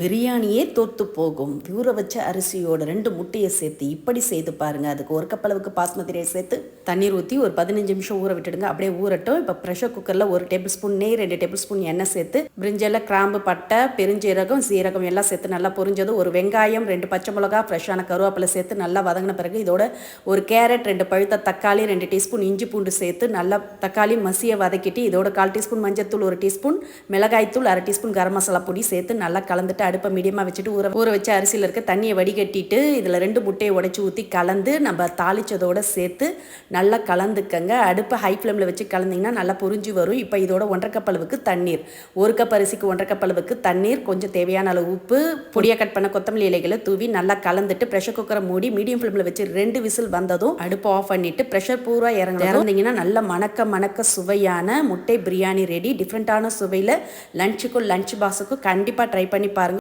பிரியாணியே தோத்து போகும். ஊற வச்ச அரிசியோட ரெண்டு முட்டையை சேர்த்து இப்படி செய்து பாருங்கள் அதுக்கு ஒரு கப் அளவுக்கு பாஸ்மதி ரைஸ் சேர்த்து தண்ணீர் ஊற்றி ஒரு பதினஞ்சு நிமிஷம் ஊற விட்டுடுங்க. அப்படியே ஊறட்டும். இப்போ ப்ரெஷர் குக்கரில் ஒரு டேபிள் ஸ்பூன் நெய் ரெண்டு டேபிள் ஸ்பூன் எண்ணெய் சேர்த்து பிரிஞ்செல்லாம் கிராம்பு பட்டை பெருஞ்சீரகம் சீரகம் எல்லாம் சேர்த்து நல்லா பொரிஞ்சதும் ஒரு வெங்காயம் ரெண்டு பச்சை மிளகா ஃப்ரெஷ்ஷான கருவேப்பிலை சேர்த்து நல்லா வதங்கின பிறகு இதோட ஒரு கேரட் ரெண்டு பழுத்த தக்காளி ரெண்டு டீஸ்பூன் இஞ்சி பூண்டு சேர்த்து நல்லா தக்காளி மசியை வதக்கிட்டு இதோட கால் டீஸ்பூன் மஞ்சத்தூள் ஒரு டீஸ்பூன் மிளகாய்த்தூள் அரை டீஸ்பூன் கரம் மசாலா பொடி சேர்த்து நல்லா கலந்துட்டு அடுப்பை மீடியமாக வச்சுட்டு ஊற ஊற வச்சு அரிசியில் இருக்க தண்ணியை வடிகட்டிட்டு இதில் ரெண்டு முட்டையை உடைச்சி ஊற்றி கலந்து நம்ம தாளிச்சதோட சேர்த்து நல்லா கலந்துக்கங்க. அடுப்பை ஹை ஃப்ளேமில் வச்சு கலந்திங்கன்னா நல்லா புரிஞ்சு வரும். இப்போ இதோட ஒன்றரை கப் அளவுக்கு தண்ணீர். ஒரு கப் அரிசிக்கு ஒன்றரை கப் அளவுக்கு தண்ணீர் கொஞ்சம் தேவையான அளவு உப்பு பொடியாக கட் பண்ண கொத்தமல்லி இலைகளை தூவி நல்லா கலந்துட்டு ப்ரெஷர் குக்கரை மூடி மீடியம் ஃப்ளேமில் வச்சு ரெண்டு விசில் வந்ததும் அடுப்பை ஆஃப் பண்ணிட்டு ப்ரெஷர் பூரா இறங்க இறந்தீங்கன்னா நல்ல மணக்க மணக்க சுவையான முட்டை பிரியாணி ரெடி டிஃப்ரெண்ட்டான சுவையில் லஞ்சுக்கும் லஞ்ச் பாக்ஸுக்கும் கண்டிப்பாக ட்ரை பண்ணி பாருங்கள்